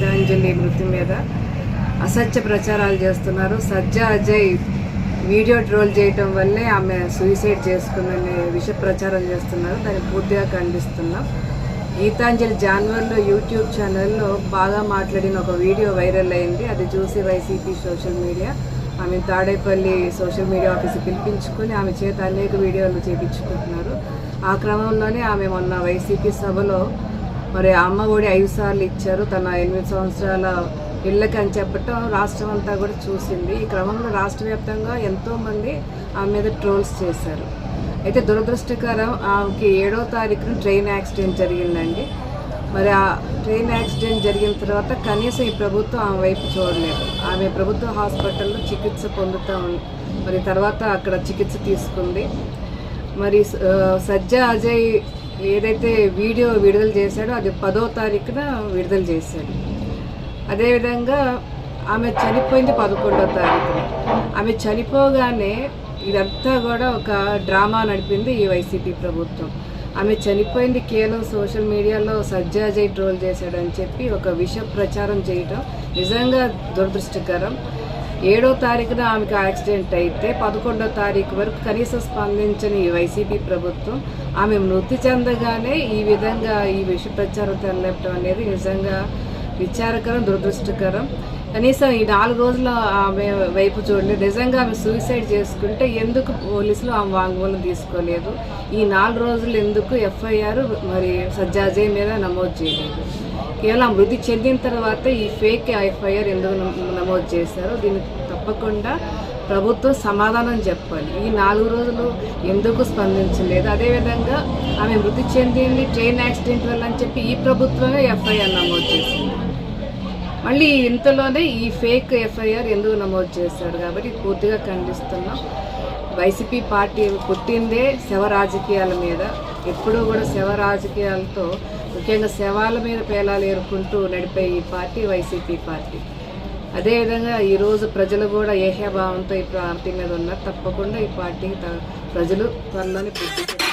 మృతి మీద అసత్య ప్రచారాలు చేస్తున్నారు. సజ్జా అజయ్ వీడియో ట్రోల్ చేయటం వల్లే ఆమె సూసైడ్ చేసుకుందనే విష ప్రచారం చేస్తున్నారు. దాన్ని పూర్తిగా ఖండిస్తున్నాం. గీతాంజలి జాన్వర్లో యూట్యూబ్ ఛానల్లో బాగా మాట్లాడిన ఒక వీడియో వైరల్ అయింది. అది చూసి వైసీపీ సోషల్ మీడియా ఆమె తాడేపల్లి సోషల్ మీడియా ఆఫీస్ పిలిపించుకొని ఆమె చేత అనేక వీడియోలు చేపించుకుంటున్నారు. ఆ క్రమంలోనే ఆమె మొన్న వైసీపీ సభలో మరి అమ్మ ఒడి ఐదు సార్లు ఇచ్చారు. తన ఎనిమిది సంవత్సరాల ఇళ్ళకి అని చెప్పటం రాష్ట్రం అంతా కూడా చూసింది. ఈ క్రమంలో రాష్ట్ర వ్యాప్తంగా ఎంతోమంది ఆమె మీద ట్రోల్స్ చేశారు. అయితే దురదృష్టకరం ఆమెకి ఏడో తారీఖున ట్రైన్ యాక్సిడెంట్ జరిగిందండి. మరి ఆ ట్రైన్ యాక్సిడెంట్ జరిగిన తర్వాత కనీసం ఈ ప్రభుత్వం ఆమె వైపు చూడలేదు. ఆమె ప్రభుత్వ హాస్పిటల్లో చికిత్స పొందుతూ ఉంది మరి తర్వాత అక్కడ చికిత్స తీసుకుంది. మరి సజ్జ అజయ్ ఏదైతే వీడియో విడుదల చేశాడో అది పదో తారీఖున విడుదల చేశాడు. అదేవిధంగా ఆమె చనిపోయింది పదకొండో తారీఖున. ఆమె చనిపోగానే ఇదంతా కూడా ఒక డ్రామా నడిపింది ఈ వైసీపీ ప్రభుత్వం. ఆమె చనిపోయింది కేవలం సోషల్ మీడియాలో సజ్జాజయ్ ట్రోల్ చేశాడని చెప్పి ఒక విష ప్రచారం చేయటం నిజంగా దురదృష్టకరం. ఏడో తారీఖున ఆమెకు యాక్సిడెంట్ అయితే పదకొండో తారీఖు వరకు కనీసం స్పందించని ఈ వైసీపీ ప్రభుత్వం ఆమె మృతి చెందగానే ఈ విధంగా ఈ విష ప్రచారం తెలపడం అనేది నిజంగా విచారకరం దురదృష్టకరం. కనీసం ఈ నాలుగు రోజులు ఆమె వైపు చూడండి నిజంగా ఆమె సూసైడ్ చేసుకుంటే ఎందుకు పోలీసులు ఆమె వాంగ్మూలం తీసుకోలేదు? ఈ నాలుగు రోజులు ఎందుకు ఎఫ్ఐఆర్ మరి సజ్జాజయ్ మీద నమోదు చేయలేదు? కేవలం మృతి చెందిన తర్వాత ఈ ఫేక్ ఎఫ్ఐఆర్ ఎందుకు నమోదు చేశారో దీనికి తప్పకుండా ప్రభుత్వం సమాధానం చెప్పాలి. ఈ నాలుగు రోజులు ఎందుకు స్పందించలేదు? అదేవిధంగా ఆమె మృతి చెందింది ట్రైన్ యాక్సిడెంట్ వల్ల అని చెప్పి ఈ ప్రభుత్వమే ఎఫ్ఐఆర్ నమోదు చేసింది. మళ్ళీ ఇంతలోనే ఈ ఫేక్ ఎఫ్ఐఆర్ ఎందుకు నమోదు చేశారు కాబట్టి పూర్తిగా ఖండిస్తున్నాం. వైసీపీ పార్టీ పుట్టిందే శవ రాజకీయాల మీద. ఎప్పుడూ కూడా శవ రాజకీయాలతో ముఖ్యంగా శవాల మీద పేలాలు ఏరుకుంటూ నడిపే ఈ పార్టీ వైసీపీ పార్టీ. అదేవిధంగా ఈరోజు ప్రజలు కూడా ఏహ్యభావంతో ఈ పార్టీ మీద ఉన్నారు. తప్పకుండా ఈ పార్టీ త- ప్రజలు త్వరలోనే పుట్టి